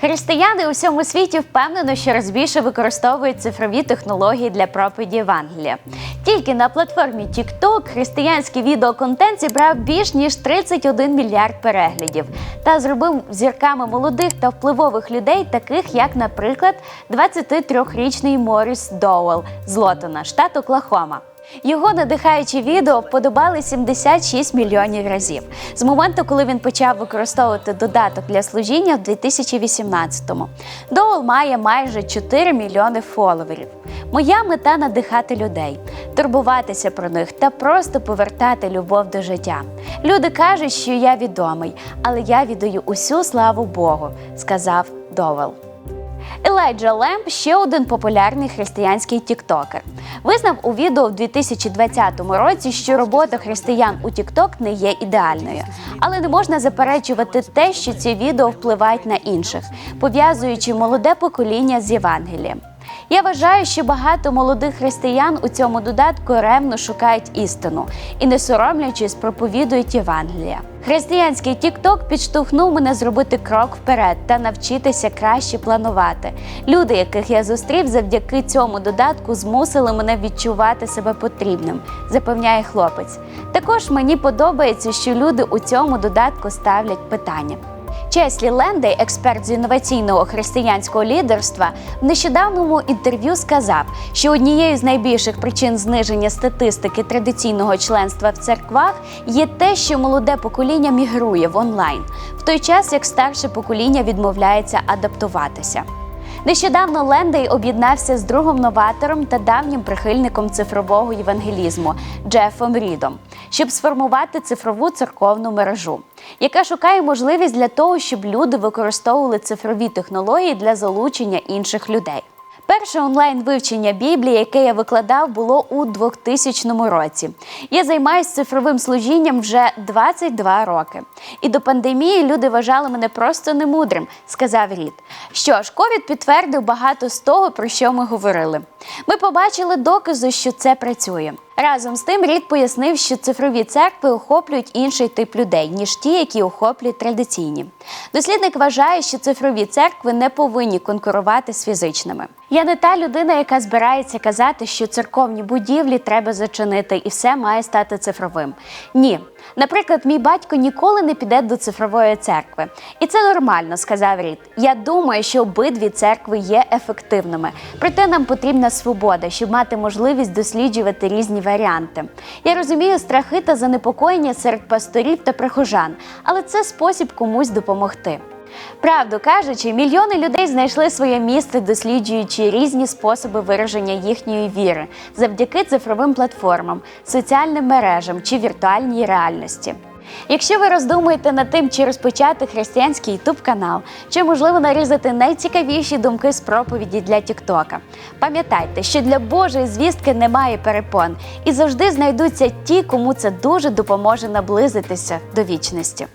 Християни у всьому світі впевнено, що раз більше використовують цифрові технології для проповіді Євангелія. Тільки на платформі TikTok християнський відеоконтент зібрав більш ніж 31 мільярд переглядів та зробив зірками молодих та впливових людей, таких як, наприклад, 23-річний Моріс Доуел з Лотона, штат Оклахома. Його надихаючі відео вподобали 76 мільйонів разів з моменту, коли він почав використовувати додаток для служіння в 2018-му. Доул має майже 4 мільйони фоловерів. Моя мета надихати людей, турбуватися про них та просто повертати любов до життя. Люди кажуть, що я відомий, але я віддаю усю славу Богу, сказав Довел. Елайджа Лемп ще один популярний християнський тіктокер. Визнав у відео в 2020 році, що робота християн у Тікток не є ідеальною, але не можна заперечувати те, що ці відео впливають на інших, пов'язуючи молоде покоління з Євангелієм. Я вважаю, що багато молодих християн у цьому додатку ревно шукають істину і, не соромлячись, проповідують Євангелія. Християнський тікток підштовхнув мене зробити крок вперед та навчитися краще планувати. Люди, яких я зустрів завдяки цьому додатку, змусили мене відчувати себе потрібним, запевняє хлопець. Також мені подобається, що люди у цьому додатку ставлять питання. Чеслі Лендей, експерт з інноваційного християнського лідерства, в нещодавному інтерв'ю сказав, що однією з найбільших причин зниження статистики традиційного членства в церквах є те, що молоде покоління мігрує в онлайн, в той час як старше покоління відмовляється адаптуватися. Нещодавно Лендей об'єднався з другом новатором та давнім прихильником цифрового євангелізму Джефом Рідом, щоб сформувати цифрову церковну мережу, яка шукає можливість для того, щоб люди використовували цифрові технології для залучення інших людей. Перше онлайн вивчення Біблії, яке я викладав, було у 2000 році. Я займаюся цифровим служінням вже 22 роки. І до пандемії люди вважали мене просто немудрим, сказав Рід. Що ж, ковід підтвердив багато з того, про що ми говорили. Ми побачили докази, що це працює. Разом з тим Рід пояснив, що цифрові церкви охоплюють інший тип людей, ніж ті, які охоплюють традиційні. Дослідник вважає, що цифрові церкви не повинні конкурувати з фізичними. Я не та людина, яка збирається казати, що церковні будівлі треба зачинити і все має стати цифровим. Ні. Наприклад, мій батько ніколи не піде до цифрової церкви. І це нормально, сказав Рід. Я думаю, що обидві церкви є ефективними. Проте нам потрібна свобода, щоб мати можливість досліджувати різні варіанти. Я розумію страхи та занепокоєння серед пасторів та прихожан, але це спосіб комусь допомогти. Правду кажучи, мільйони людей знайшли своє місце, досліджуючи різні способи вираження їхньої віри завдяки цифровим платформам, соціальним мережам чи віртуальній реальності. Якщо ви роздумуєте над тим, чи розпочати християнський ютуб канал, чи можливо нарізати найцікавіші думки з проповіді для Тіктока, пам'ятайте, що для Божої звістки немає перепон і завжди знайдуться ті, кому це дуже допоможе наблизитися до вічності.